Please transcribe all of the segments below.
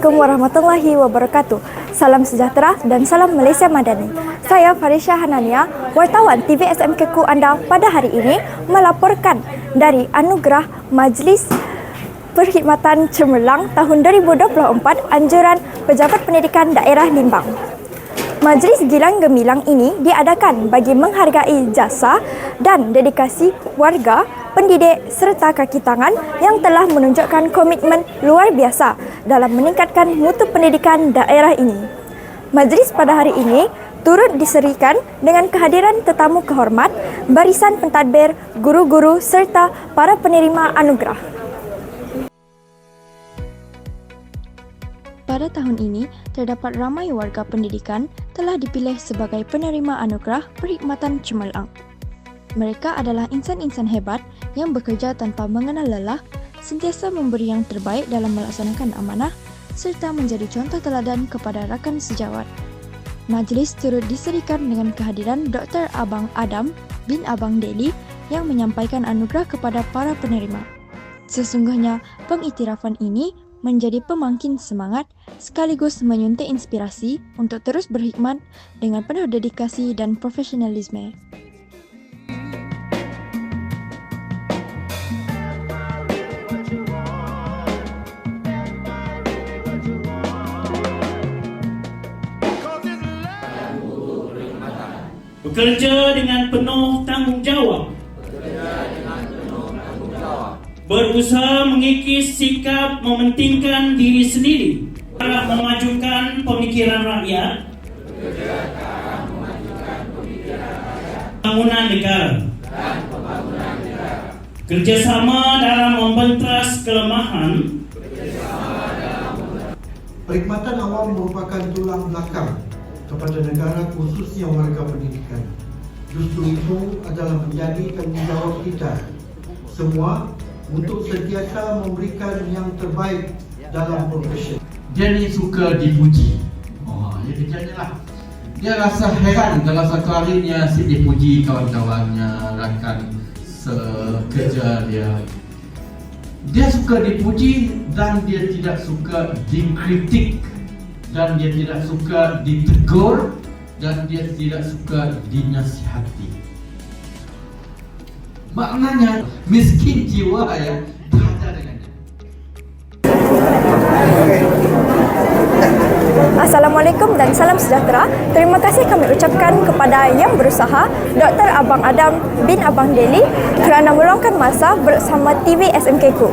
Assalamualaikum warahmatullahi wabarakatuh. Salam sejahtera dan salam Malaysia Madani. Saya Farisha Hanania, wartawan TV SMK Ku anda pada hari ini melaporkan dari Anugerah Majlis Perkhidmatan Cemerlang tahun 2024 anjuran Pejabat Pendidikan Daerah Limbang. Majlis Gilang Gemilang ini diadakan bagi menghargai jasa dan dedikasi warga pendidik serta kaki tangan yang telah menunjukkan komitmen luar biasa dalam meningkatkan mutu pendidikan daerah ini. Majlis pada hari ini turut diserikan dengan kehadiran tetamu kehormat, barisan pentadbir, guru-guru serta para penerima anugerah. Pada tahun ini, terdapat ramai warga pendidikan telah dipilih sebagai penerima anugerah perkhidmatan cemerlang. Mereka adalah insan-insan hebat yang bekerja tanpa mengenal lelah, sentiasa memberi yang terbaik dalam melaksanakan amanah serta menjadi contoh teladan kepada rakan sejawat. Majlis turut diserikan dengan kehadiran Dr. Abang Adam bin Abang Deli yang menyampaikan anugerah kepada para penerima. Sesungguhnya, pengiktirafan ini menjadi pemangkin semangat sekaligus menyuntik inspirasi untuk terus berhikmat dengan penuh dedikasi dan profesionalisme. Bekerja dengan penuh tanggungjawab. Berusaha mengikis sikap mementingkan diri sendiri dalam memajukan pemikiran rakyat. Pembangunan negara. Kerjasama dalam membentas kelemahan Perkhidmatan awam merupakan tulang belakang kepada negara khususnya warga pendidikan. Justru itu adalah menjadi tanggungjawab kita semua untuk sentiasa memberikan yang terbaik dalam profesi. dia ni suka dipuji. Oh, dia kerjanya lah. Dia rasa heran kalau satu hari dia asyik dipuji kawan-kawannya, rakan sekerja dia. Dia suka dipuji dan dia tidak suka dikritik dan dia tidak suka ditegur dan dia tidak suka dinasihati. Maknanya miskin jiwa ya ada dengan dia. Assalamualaikum dan salam sejahtera. Terima kasih kami ucapkan kepada yang berusaha Dr. Abang Adam bin Abang Deli kerana meluangkan masa bersama TV SMK Ku.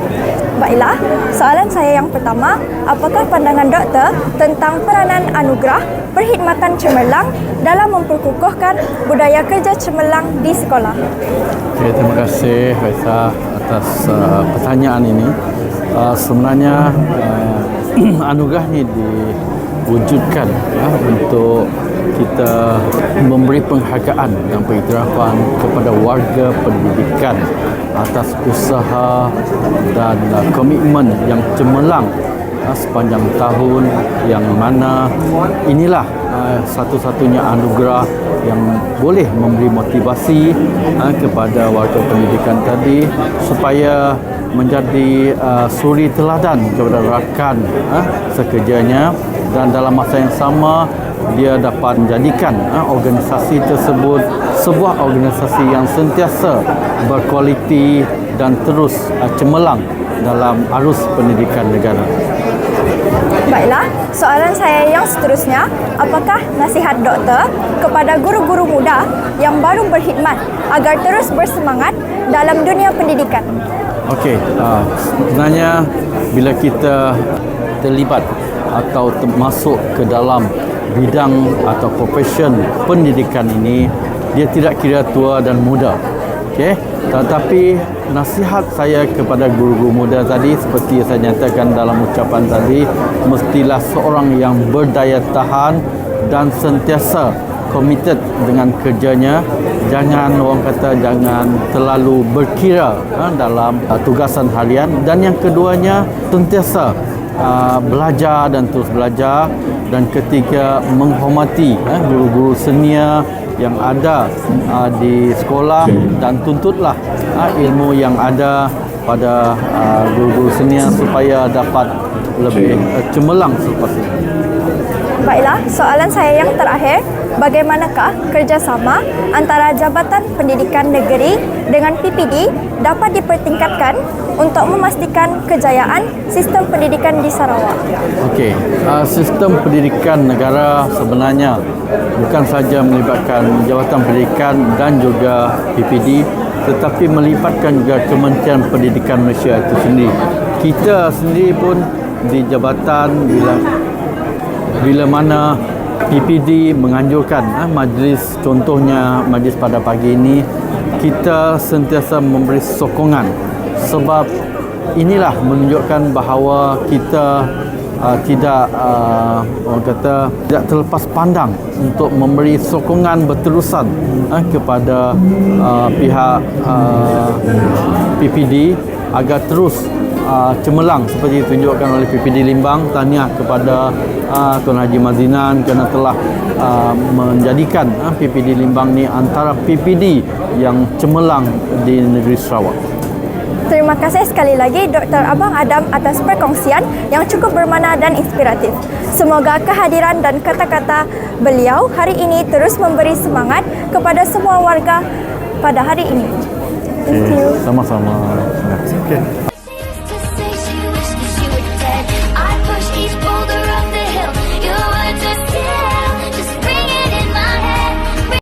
Baiklah, soalan saya yang pertama, apakah pandangan doktor tentang peranan anugerah perkhidmatan cemerlang dalam memperkukuhkan budaya kerja cemerlang di sekolah? Okay, terima kasih Faisal atas uh, pertanyaan ini. Uh, sebenarnya uh, anugerah ini diwujudkan uh, untuk kita memberi penghargaan dan pengiktirafan kepada warga pendidikan atas usaha dan uh, komitmen yang cemerlang uh, sepanjang tahun yang mana inilah uh, satu-satunya anugerah yang boleh memberi motivasi uh, kepada warga pendidikan tadi supaya menjadi uh, suri teladan kepada rakan uh, sekerjanya dan dalam masa yang sama dia dapat menjadikan uh, organisasi tersebut sebuah organisasi yang sentiasa berkualiti dan terus uh, cemerlang dalam arus pendidikan negara. Baiklah, soalan saya yang seterusnya, apakah nasihat doktor kepada guru-guru muda yang baru berkhidmat agar terus bersemangat dalam dunia pendidikan? Okey, uh, sebenarnya bila kita terlibat atau termasuk ke dalam bidang atau profession pendidikan ini, dia tidak kira tua dan muda. Okey, tetapi nasihat saya kepada guru-guru muda tadi seperti yang saya nyatakan dalam ucapan tadi, mestilah seorang yang berdaya tahan dan sentiasa committed dengan kerjanya. Jangan orang kata jangan terlalu berkira ha, dalam uh, tugasan harian. Dan yang keduanya sentiasa uh, belajar dan terus belajar dan ketiga menghormati uh, guru-guru senior yang ada uh, di sekolah dan tuntutlah uh, ilmu yang ada pada uh, guru-guru senior supaya dapat lebih uh, cemerlang selepas ini. Baiklah, soalan saya yang terakhir, bagaimanakah kerjasama antara Jabatan Pendidikan Negeri dengan PPD dapat dipertingkatkan untuk memastikan kejayaan sistem pendidikan di Sarawak? Okey, uh, sistem pendidikan negara sebenarnya bukan saja melibatkan Jabatan Pendidikan dan juga PPD tetapi melibatkan juga Kementerian Pendidikan Malaysia itu sendiri. Kita sendiri pun di jabatan bila bila mana PPD menganjurkan ah, majlis contohnya majlis pada pagi ini kita sentiasa memberi sokongan. Sebab inilah menunjukkan bahawa kita uh, tidak uh, orang kata tidak terlepas pandang untuk memberi sokongan berterusan uh, kepada uh, pihak uh, PPD agar terus uh, cemerlang seperti ditunjukkan oleh PPD Limbang tahniah kepada uh, Tuan Haji Mazinan kerana telah uh, menjadikan uh, PPD Limbang ni antara PPD yang cemerlang di negeri Sarawak. Terima kasih sekali lagi Dr. Abang Adam atas perkongsian yang cukup bermakna dan inspiratif. Semoga kehadiran dan kata-kata beliau hari ini terus memberi semangat kepada semua warga pada hari ini. Thank you. Sama-sama. Terima kasih. Okay.